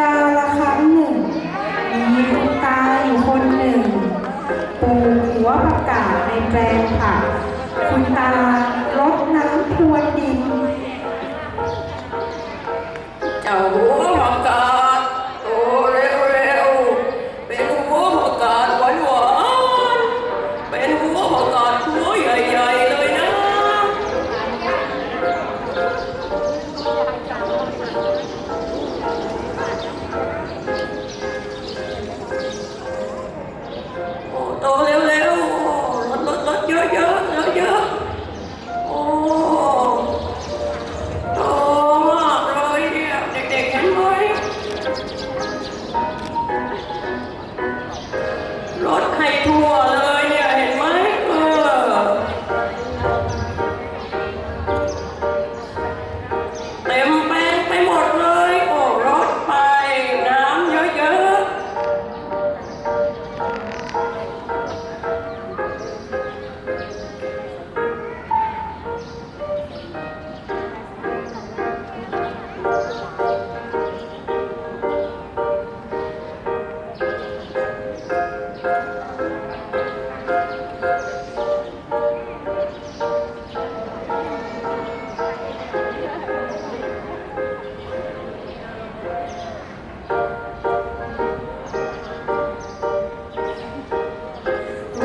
กาละครั้งหนึ่ง มีคุณตาอยู่คนหนึ่งปลูกหัวผักกาดในแปลงผักคุณตารดน้ำพรวนดินเจ้าหัวผักก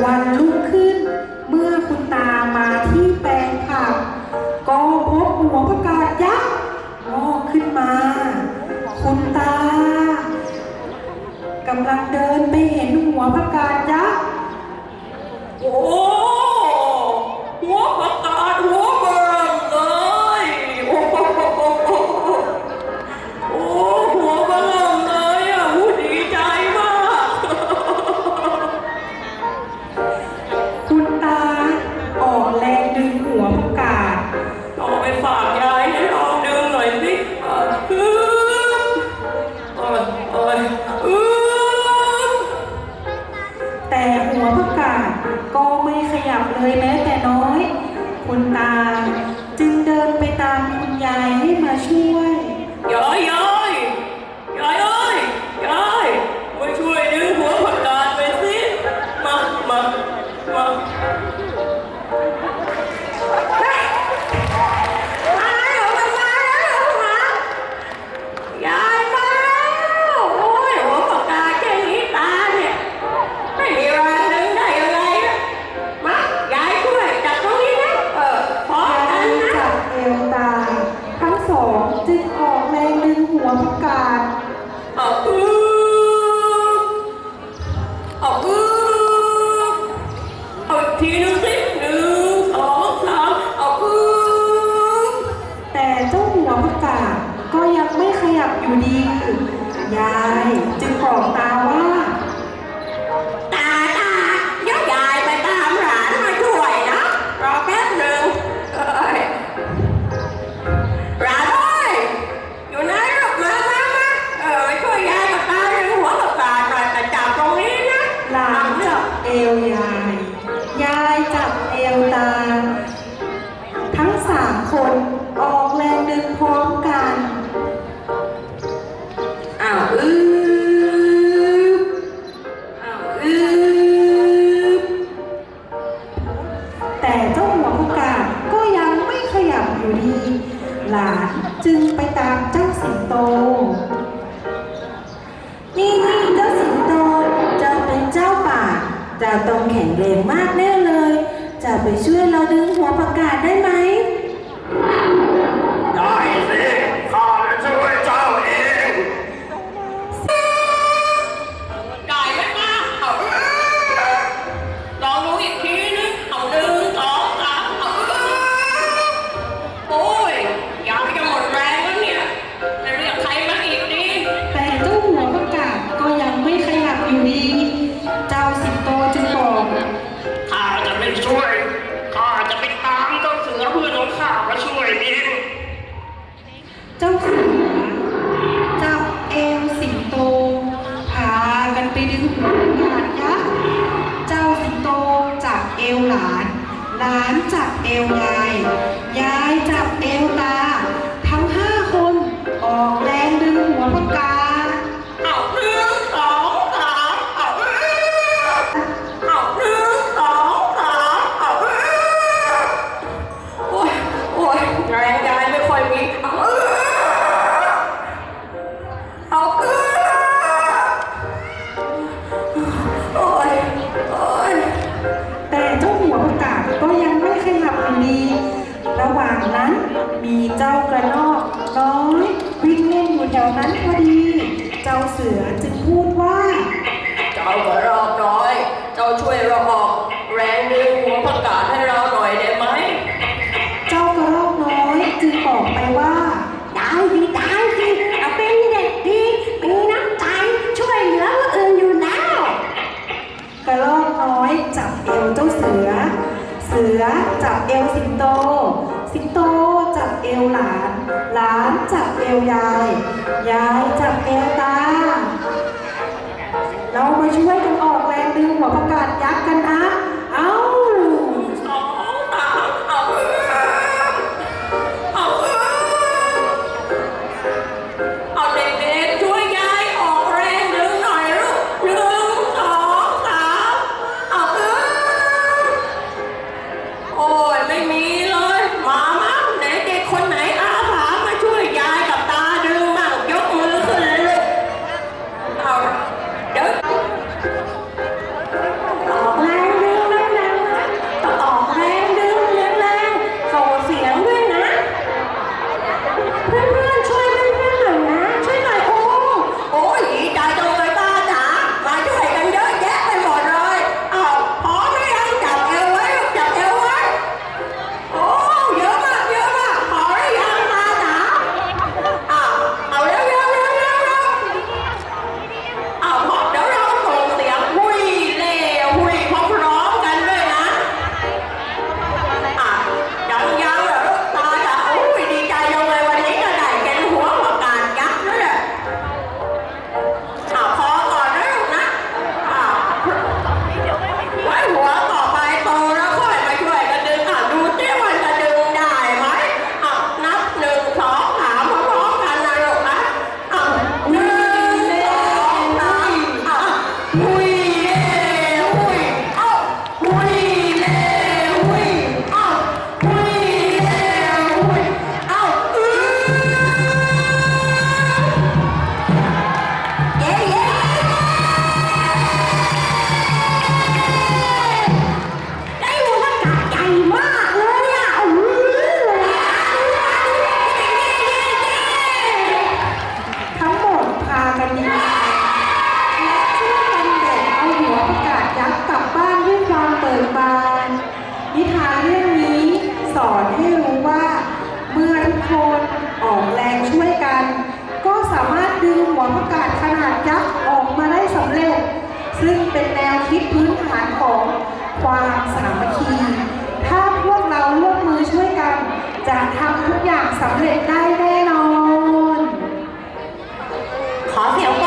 one, two, มากแน่เลย จะไปช่วยเราดึงหัวประกาศได้ไหม เอวหลาน หลานจับเอวยาย ยายจับเอวตาานจับเอวยาย ยายจับเอวตา เรามาช่วยกันออกแรงดึงหัวประกาศยักษ์กันนะ ยักษ์ออกมาได้สำเร็จ ซึ่งเป็นแนวคิดพื้นฐานของความสามัคคี ถ้าพวกเราร่วมมือช่วยกัน จะทำทุกอย่างสำเร็จได้แน่นอน ขอเสียงป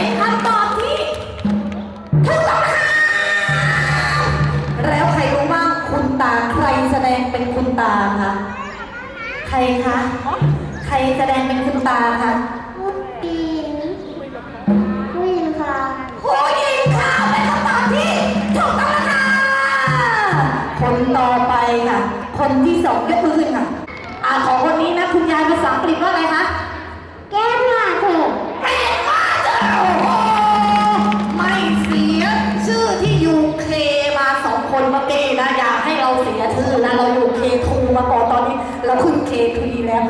เนคำอที่ถูกต้องแล้วใครรู้บ้างคุณตาใครแสดงเป็นคุณตาคะใครคะใครแสดงเป็นคุณตาคะผู้หญิงผู้หญิคะผู้หญิงคะเป็นคำที่ถูกต้องคนต่อไปค่ะ คนที่สองยกมือขึ้นค่ะอ่าของคนนี้นะคุณยายภาษาอังกฤษว่าอะไรคะ นี้เราขึ้นเคทูดีแล้ว